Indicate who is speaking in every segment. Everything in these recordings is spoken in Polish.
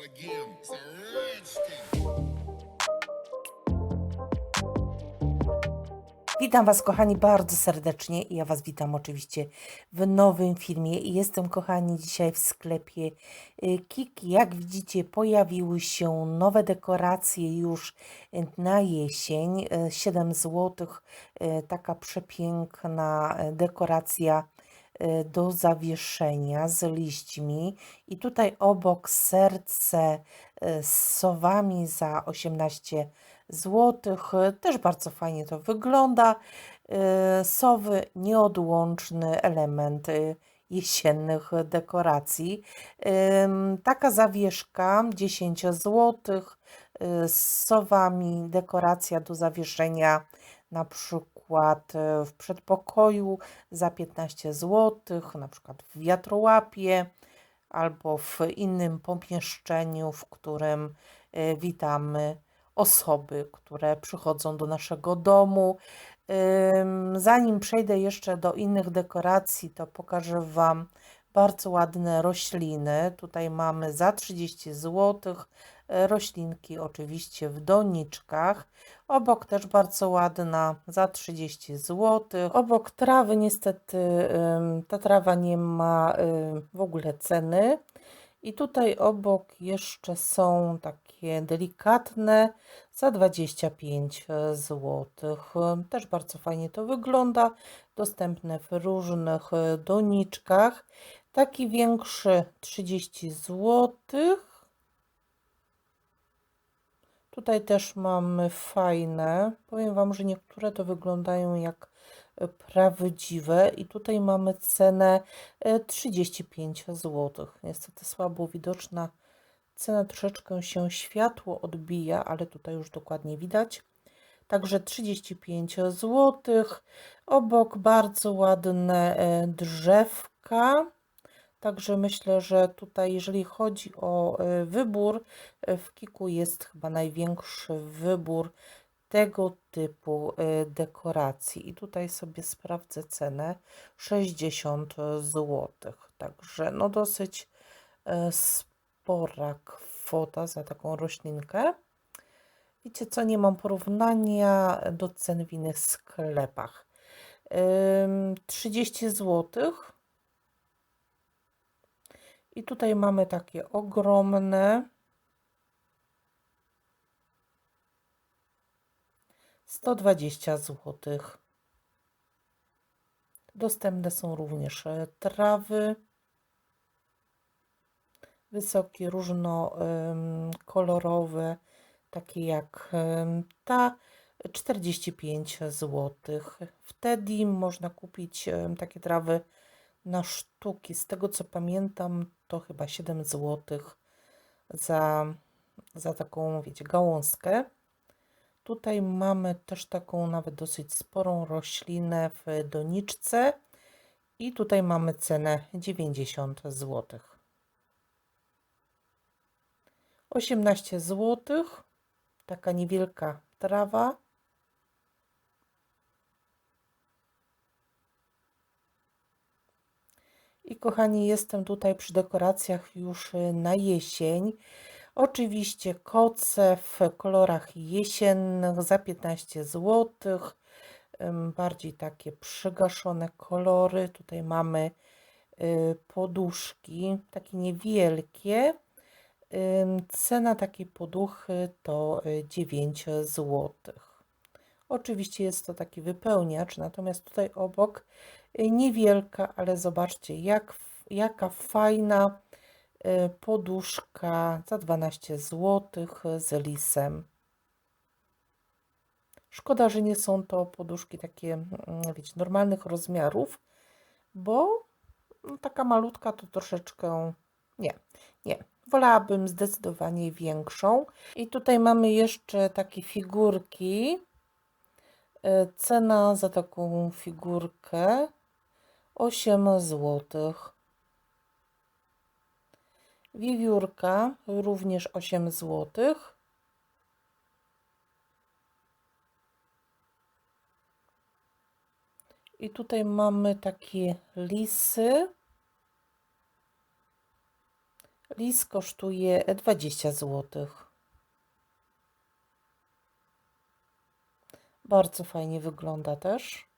Speaker 1: start again. It's a.
Speaker 2: Witam Was, kochani, bardzo serdecznie. Ja Was witam oczywiście w nowym filmie. Jestem, kochani, dzisiaj w sklepie y, Kiki. Jak widzicie, pojawiły się nowe dekoracje już y, na jesień. Y, 7 zł. Taka przepiękna y, dekoracja y, do zawieszenia z liśćmi. I tutaj obok serce y, z sowami za 18 złotych. Też bardzo fajnie to wygląda. Y, Sowy nieodłączny element y, jesiennych dekoracji. Taka zawieszka 10 złotych y, z sowami, dekoracja do zawieszenia na przykład y, w przedpokoju za 15 złotych, na przykład w wiatrołapie albo w innym pomieszczeniu, w którym y, witamy osoby, które przychodzą do naszego domu. Zanim przejdę jeszcze do innych dekoracji, to pokażę Wam bardzo ładne rośliny. Tutaj mamy za 30 zł roślinki, oczywiście w doniczkach. Obok też bardzo ładna za 30 zł. Obok trawy, niestety, ta trawa nie ma w ogóle ceny. I tutaj obok jeszcze są takie delikatne za 25 zł. Też bardzo fajnie to wygląda. Dostępne w różnych e, doniczkach. Taki większy 30 zł. Tutaj też mamy fajne. Powiem Wam, że niektóre to wyglądają jak e, prawdziwe i tutaj mamy cenę e, 35 zł. Niestety słabo widoczna cena, troszeczkę się światło odbija, ale tutaj już dokładnie widać. Także 35 zł. Obok bardzo ładne e, drzewka. Także myślę, że tutaj, jeżeli chodzi o e, wybór, e, w Kiku jest chyba największy wybór tego typu e, dekoracji. I tutaj sobie sprawdzę cenę 60 zł. Także no dosyć spora kwota za taką roślinkę. Wiecie co, nie mam porównania do cen w innych sklepach. Ym, 30 zł. I tutaj mamy takie ogromne. 120 zł. Dostępne są również e, trawy wysokie, różnokolorowe, takie jak ta 45 zł. Wtedy można kupić takie trawy na sztuki. Z tego co pamiętam, to chyba 7 zł za, za taką, wiecie, gałązkę. Tutaj mamy też taką nawet dosyć sporą roślinę w doniczce i tutaj mamy cenę 90 zł. 18 zł. Taka niewielka trawa. I kochani, jestem tutaj przy dekoracjach już y, na jesień. Oczywiście koce w kolorach jesiennych za 15 zł. Bardziej takie przygaszone kolory. Tutaj mamy y, poduszki, takie niewielkie. Cena takiej poduchy to y, 9 zł. Oczywiście jest to taki wypełniacz, natomiast tutaj obok y, niewielka, ale zobaczcie, jak, jaka fajna y, poduszka za 12 zł z lisem. Szkoda, że nie są to poduszki takie, mm, wiecie, normalnych rozmiarów, bo no, taka malutka to troszeczkę nie, nie. Wolałabym zdecydowanie większą. I tutaj mamy jeszcze takie figurki. E, Cena za taką figurkę 8 zł. Wiewiórka również 8 zł. I tutaj mamy takie lisy. Lis kosztuje 20 zł. Bardzo fajnie wygląda też.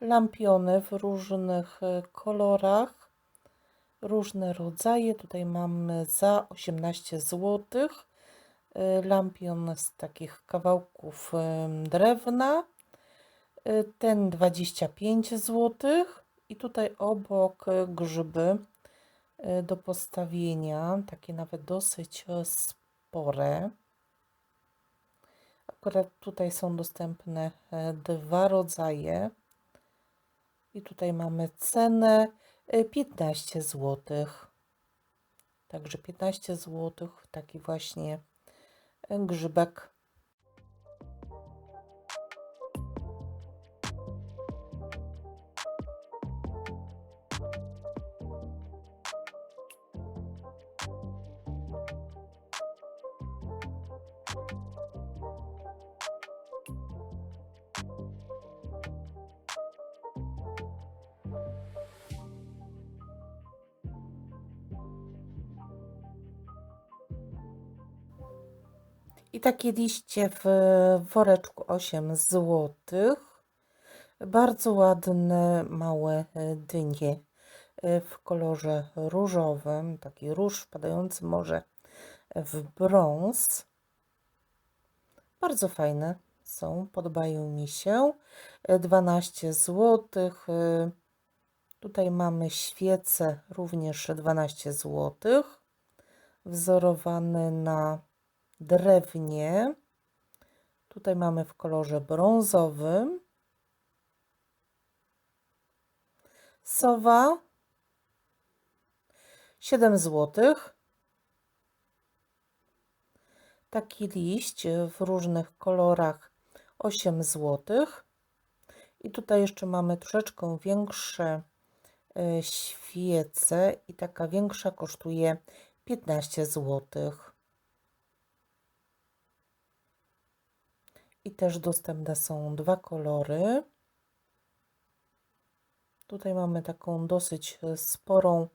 Speaker 2: Lampiony w różnych e, kolorach, różne rodzaje. Tutaj mamy za 18 zł. Lampion z takich kawałków em, drewna. Ten 25 zł. I tutaj obok grzyby do postawienia, takie nawet dosyć e, spore. Akurat tutaj są dostępne e, dwa rodzaje. I tutaj mamy cenę e, 15 zł. Także 15 zł, taki właśnie e, grzybek. I takie liście w woreczku 8 zł. Bardzo ładne, małe e, dynie e, w kolorze różowym. Taki róż wpadający może w brąz. Bardzo fajne są, podobają mi się. E, 12 zł. Tutaj mamy świece, również 12 zł. Wzorowane na drewnie. Tutaj mamy w kolorze brązowym. Sowa 7 zł. Taki liść w różnych kolorach 8 zł. I tutaj jeszcze mamy troszeczkę większe e, świece i taka większa kosztuje 15 złotych. I też dostępne są dwa kolory. Tutaj mamy taką dosyć sporą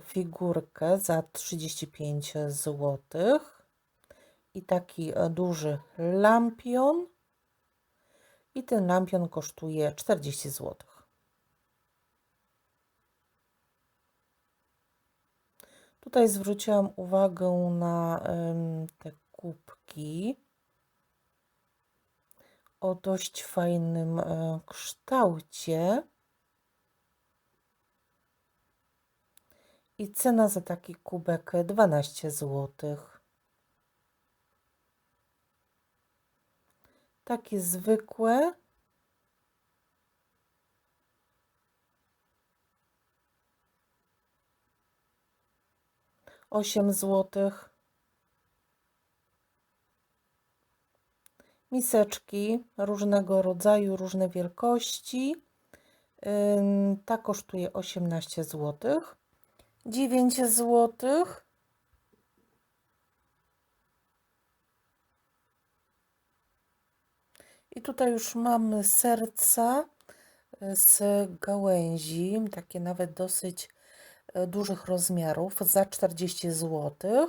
Speaker 2: figurkę za 35 zł. I taki e, duży lampion. I ten lampion kosztuje 40 zł. Tutaj zwróciłam uwagę na te kubki o dość fajnym e, kształcie. I cena za taki kubek 12 zł. Takie zwykłe. Osiem złotych. Miseczki różnego rodzaju, różne wielkości. Ta kosztuje 18 zł. 9 zł. I tutaj już mamy serca e, z gałęzi, takie nawet dosyć e, dużych rozmiarów, za 40 zł.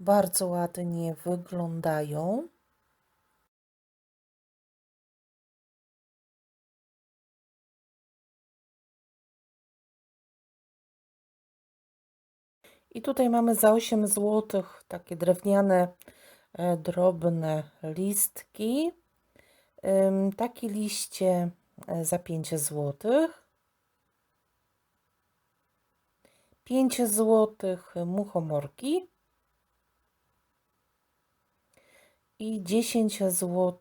Speaker 2: Bardzo ładnie wyglądają. I tutaj mamy za 8 zł takie drewniane, e, drobne listki. Ym, Takie liście e, za 5 zł. 5 zł muchomorki. I 10 zł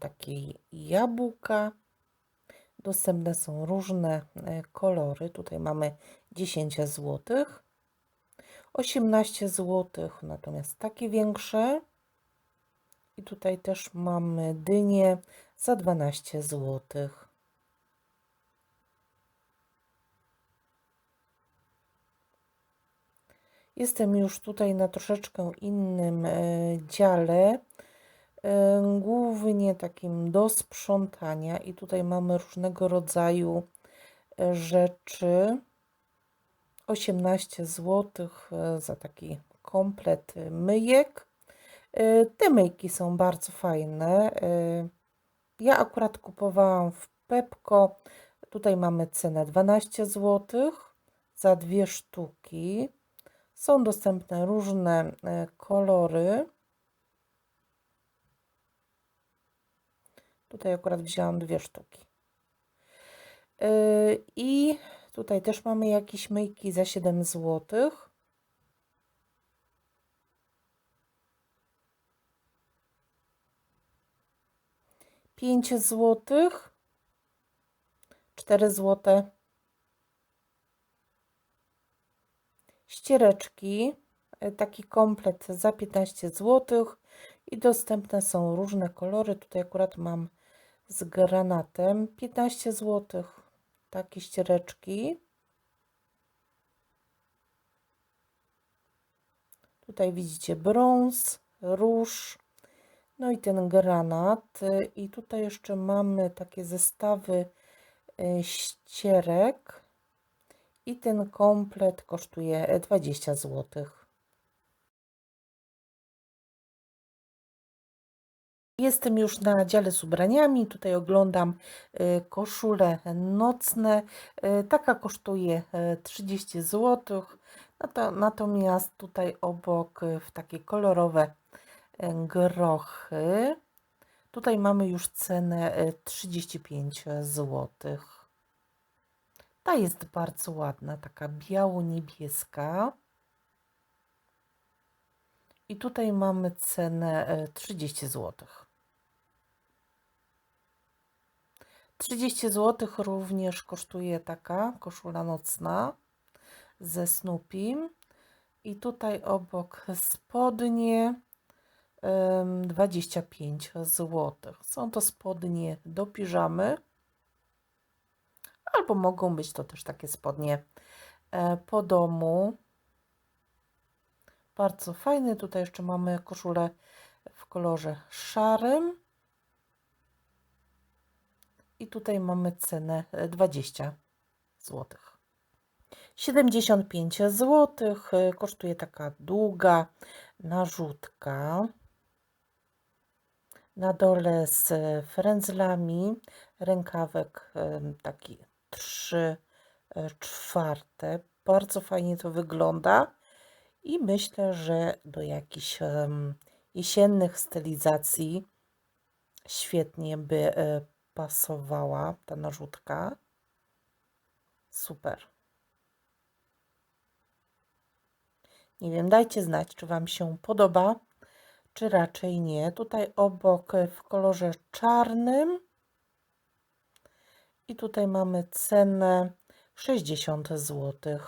Speaker 2: takie jabłka. Dostępne są różne e, kolory. Tutaj mamy 10 zł. 18 zł, natomiast takie większe. I tutaj też mamy dynie za 12 zł. Jestem już tutaj na troszeczkę innym e, dziale. e, głównie takim do sprzątania i tutaj mamy różnego rodzaju e, rzeczy. 18 zł za taki komplet myjek. E, Te myjki są bardzo fajne. E, Ja akurat kupowałam w Pepko. Tutaj mamy cenę 12 zł za dwie sztuki. Są dostępne różne e, kolory. Tutaj akurat wzięłam dwie sztuki. E, I tutaj też mamy jakieś myjki za 7 zł. Pięć złotych, cztery złote. Ściereczki, e, taki komplet za 15 zł i dostępne są różne kolory. Tutaj akurat mam z granatem 15 zł. Takie ściereczki. Tutaj widzicie brąz, róż, no i ten granat. I tutaj jeszcze mamy takie zestawy e, ścierek. I ten komplet kosztuje 20 zł. Jestem już na dziale z ubraniami. Tutaj oglądam y, koszule nocne. Y, Taka kosztuje y, 30 zł. Natomiast tutaj obok y, w takie kolorowe y, grochy. Tutaj mamy już cenę y, 35 zł. Ta jest bardzo ładna, taka biało-niebieska. I tutaj mamy cenę e, 30 zł. 30 zł również kosztuje taka koszula nocna ze Snoopy. I tutaj obok spodnie em, 25 zł. Są to spodnie do piżamy. Albo mogą być to też takie spodnie e, po domu. Bardzo fajny. Tutaj jeszcze mamy koszulę w kolorze szarym. I tutaj mamy cenę e, 20 zł. 75 zł kosztuje taka długa narzutka. Na dole z frędzlami, rękawek em, taki 3 czwarte. Bardzo fajnie to wygląda i myślę, że do jakichś jesiennych stylizacji świetnie by e, pasowała ta narzutka. Super. Nie wiem, dajcie znać, czy Wam się podoba, czy raczej nie. Tutaj obok w kolorze czarnym. I tutaj mamy cenę 60 zł.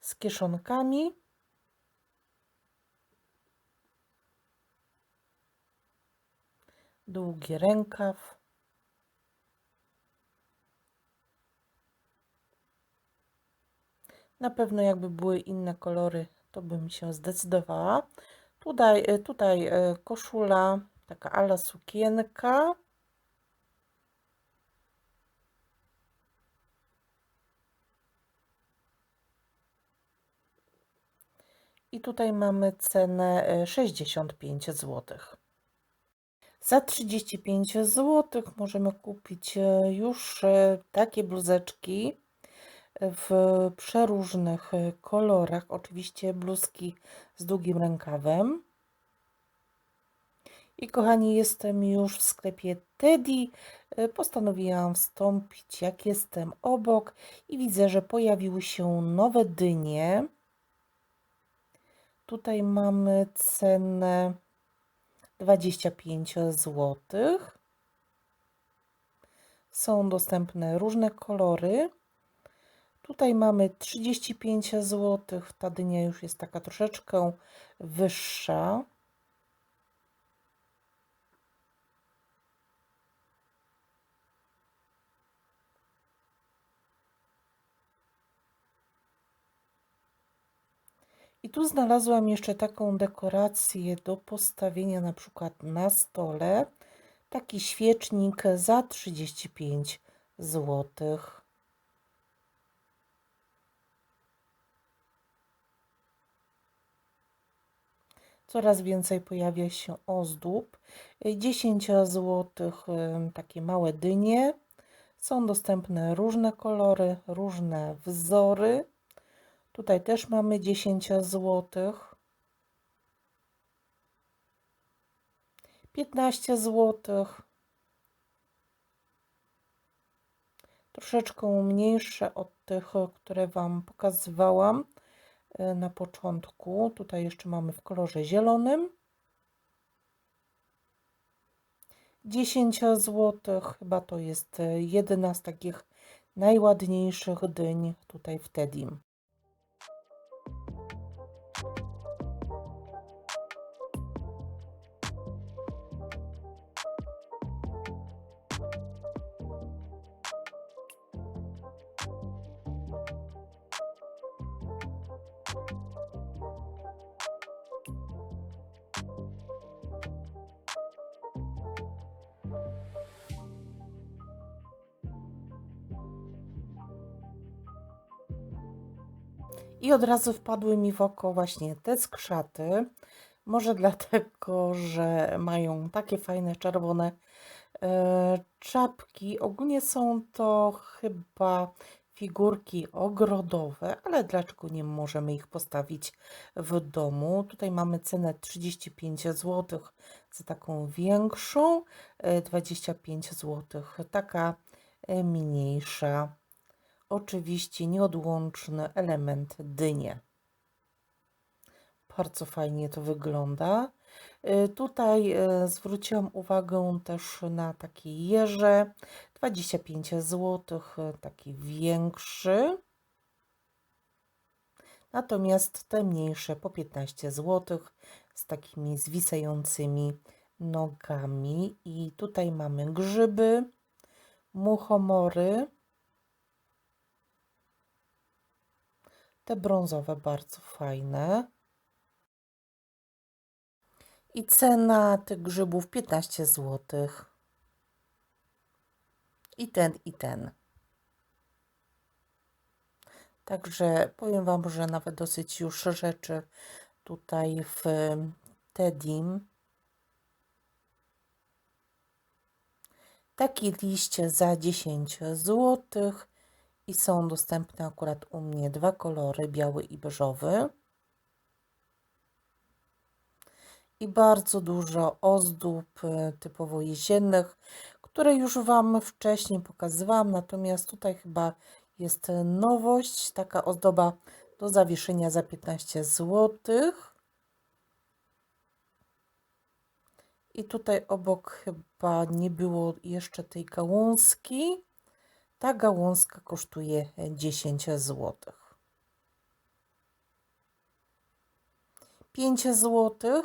Speaker 2: Z kieszonkami. Długi rękaw. Na pewno jakby były inne kolory, to bym się zdecydowała. Tutaj, e, tutaj e, koszula, taka ala sukienka. I tutaj mamy cenę e, 65 zł. Za 35 zł możemy kupić e, już e, takie bluzeczki w przeróżnych e, kolorach. Oczywiście bluzki z długim rękawem. I kochani, jestem już w sklepie Teddy. E, Postanowiłam wstąpić, jak jestem obok i widzę, że pojawiły się nowe dynie. Tutaj mamy cenę 25 zł. Są dostępne różne kolory. Tutaj mamy 35 zł. Ta dynia już jest taka troszeczkę wyższa. I tu znalazłam jeszcze taką dekorację do postawienia na przykład na stole. Taki świecznik za 35 zł. Coraz więcej pojawia się ozdób. 10 zł takie małe dynie. Są dostępne różne kolory, różne wzory. Tutaj też mamy 10 zł. 15 zł. Troszeczkę mniejsze od tych, które Wam pokazywałam e, na początku. Tutaj jeszcze mamy w kolorze zielonym. 10 zł, chyba to jest e, jedna z takich najładniejszych dyń tutaj w Tedim. I od razu wpadły mi w oko właśnie te skrzaty. Może dlatego, że mają takie fajne czerwone e, czapki. Ogólnie są to chyba figurki ogrodowe, ale dlaczego nie możemy ich postawić w domu? Tutaj mamy cenę 35 zł za taką większą, e, 25 zł taka e, mniejsza oczywiście nieodłączny element dynie. Bardzo fajnie to wygląda. Y, Tutaj y, zwróciłam uwagę też na takie jeże. 25 zł, taki większy. Natomiast te mniejsze po 15 zł z takimi zwisającymi nogami. I tutaj mamy grzyby, muchomory. Te brązowe bardzo fajne. I cena tych grzybów 15 zł. I ten, i ten. Także powiem Wam, że nawet dosyć już rzeczy tutaj w Tedim. Taki liście za 10 zł i są dostępne akurat u mnie dwa kolory, biały i beżowy. I bardzo dużo ozdób e, typowo jesiennych, które już Wam wcześniej pokazywałam, natomiast tutaj chyba jest nowość, taka ozdoba do zawieszenia za 15 zł. I tutaj obok chyba nie było jeszcze tej gałązki. Ta gałązka kosztuje 10 zł. 5 zł.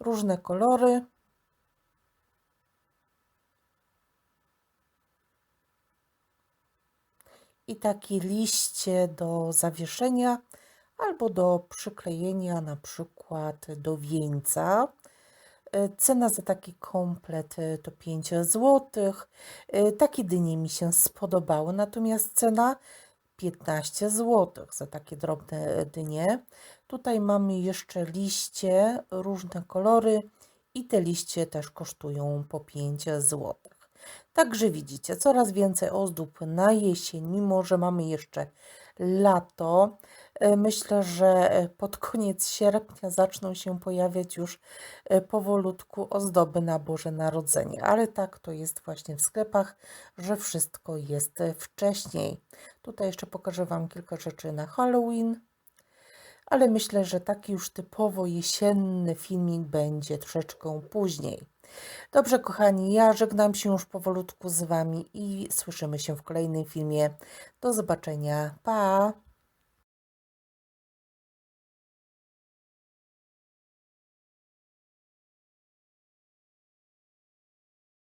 Speaker 2: Różne kolory. I takie liście do zawieszenia albo do przyklejenia na przykład do wieńca. E, Cena za taki komplet e, to 5 zł. Takie dynie mi się spodobały, natomiast cena 15 zł za takie drobne e, dynie. Tutaj mamy jeszcze liście, różne kolory i te liście też kosztują po 5 zł. Także widzicie, coraz więcej ozdób na jesień, mimo że mamy jeszcze lato. E, Myślę, że e, pod koniec sierpnia zaczną się pojawiać już e, powolutku ozdoby na Boże Narodzenie, ale tak to jest właśnie w sklepach, że wszystko jest wcześniej. Tutaj jeszcze pokażę Wam kilka rzeczy na Halloween, ale myślę, że taki już typowo jesienny filmik będzie troszeczkę później. Dobrze, kochani, ja żegnam się już powolutku z Wami i słyszymy się w kolejnym filmie. Do zobaczenia. Pa!